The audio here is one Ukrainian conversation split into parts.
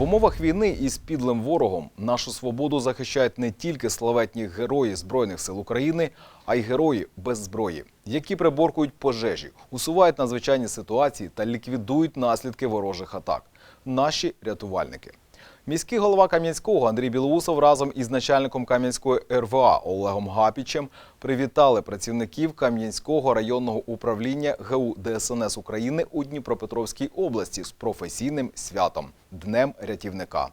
В умовах війни із підлим ворогом нашу свободу захищають не тільки славетні герої Збройних сил України, а й герої без зброї, які приборкують пожежі, усувають надзвичайні ситуації та ліквідують наслідки ворожих атак. Наші рятувальники. Міський голова Кам'янського Андрій Білоусов разом із начальником Кам'янської РВА Олегом Гапічем привітали працівників Кам'янського районного управління ГУ ДСНС України у Дніпропетровській області з професійним святом Днем рятівника.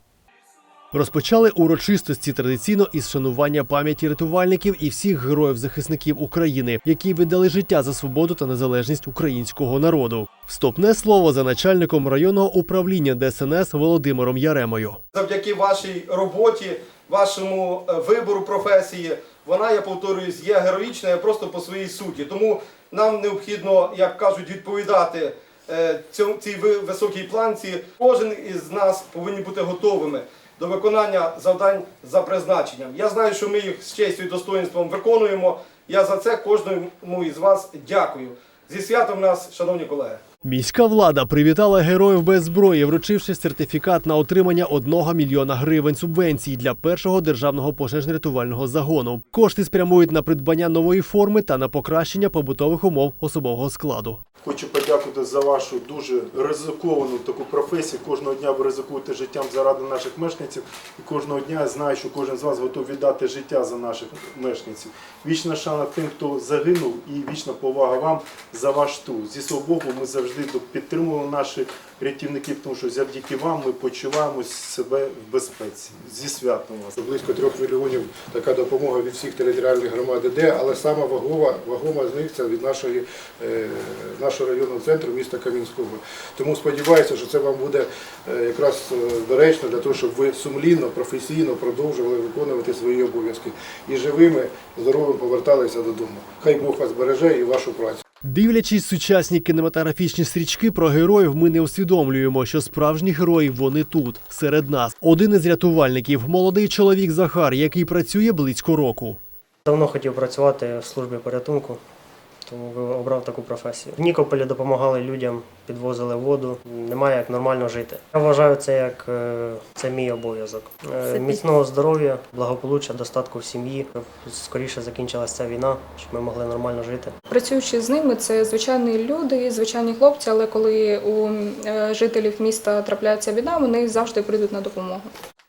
Розпочали урочистості традиційно із шанування пам'яті рятувальників і всіх героїв-захисників України, які віддали життя за свободу та незалежність українського народу. Вступне слово за начальником районного управління ДСНС Володимиром Яремою. завдяки вашій роботі, вашому е, вибору професії, вона, я повторююсь, є героїчною просто по своїй суті. Тому нам необхідно, як кажуть, відповідати е, цій високій планці. Кожен із нас повинні бути готовими до виконання завдань за призначенням. Я знаю, що ми їх з честю і достоинством виконуємо. Я за це кожному із вас дякую. Зі святом нас, шановні колеги. Міська влада привітала героїв без зброї, вручивши сертифікат на отримання 1 мільйона гривень субвенцій для першого державного пожежно-рятувального загону. Кошти спрямують на придбання нової форми та на покращення побутових умов особового складу. Хочу подякувати за вашу дуже ризиковану таку професію. Кожного дня ви ризикуєте життям заради наших мешканців. І кожного дня я знаю, що кожен з вас готовий віддати життя за наших мешканців. Вічна шана тим, хто загинув, і вічна повага вам за ваш труд. Зі свого боку, ми завжди підтримували наших рятівників, тому що завдяки вам ми почуваємо себе в безпеці. Зі святом вас. Близько трьох мільйонів така допомога від всіх територіальних громад іде, але сама вагова, вагома з них це від нашої, е, нашого районного центру міста Кам'янського. Тому сподіваюся, що це вам буде е, якраз е, доречно для того, щоб ви сумлінно, професійно продовжували виконувати свої обов'язки і живими, здоровими поверталися додому. Хай Бог вас береже і вашу працю. Дивлячись сучасні кінематографічні стрічки про героїв, ми не усвідомлюємо, що справжні герої вони тут, серед нас. Один із рятувальників, молодий чоловік Захар, який працює близько року. Давно хотів працювати в службі порятунку, тому обрав таку професію. В Нікополі допомагали людям, підвозили воду. Немає як нормально жити. Я вважаю це як е, це мій обов'язок. Е, Міцного здоров'я, благополуччя, достатку в сім'ї. щоб Скоріше закінчилася ця війна, щоб ми могли нормально жити. Працюючи з ними, це звичайні люди, звичайні хлопці, але коли у е, жителів міста трапляється біда, вони завжди прийдуть на допомогу.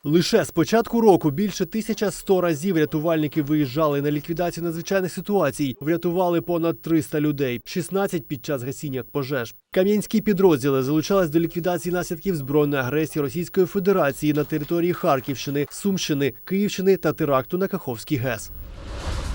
Лише з початку року більше 1100 разів рятувальники виїжджали на ліквідацію надзвичайних ситуацій, врятували понад 300 людей, 16 під час гасіння пожеж. Кам'янські підрозділи залучались до ліквідації наслідків збройної агресії Російської Федерації на території Харківщини, Сумщини, Київщини та теракту на Каховський ГЕС.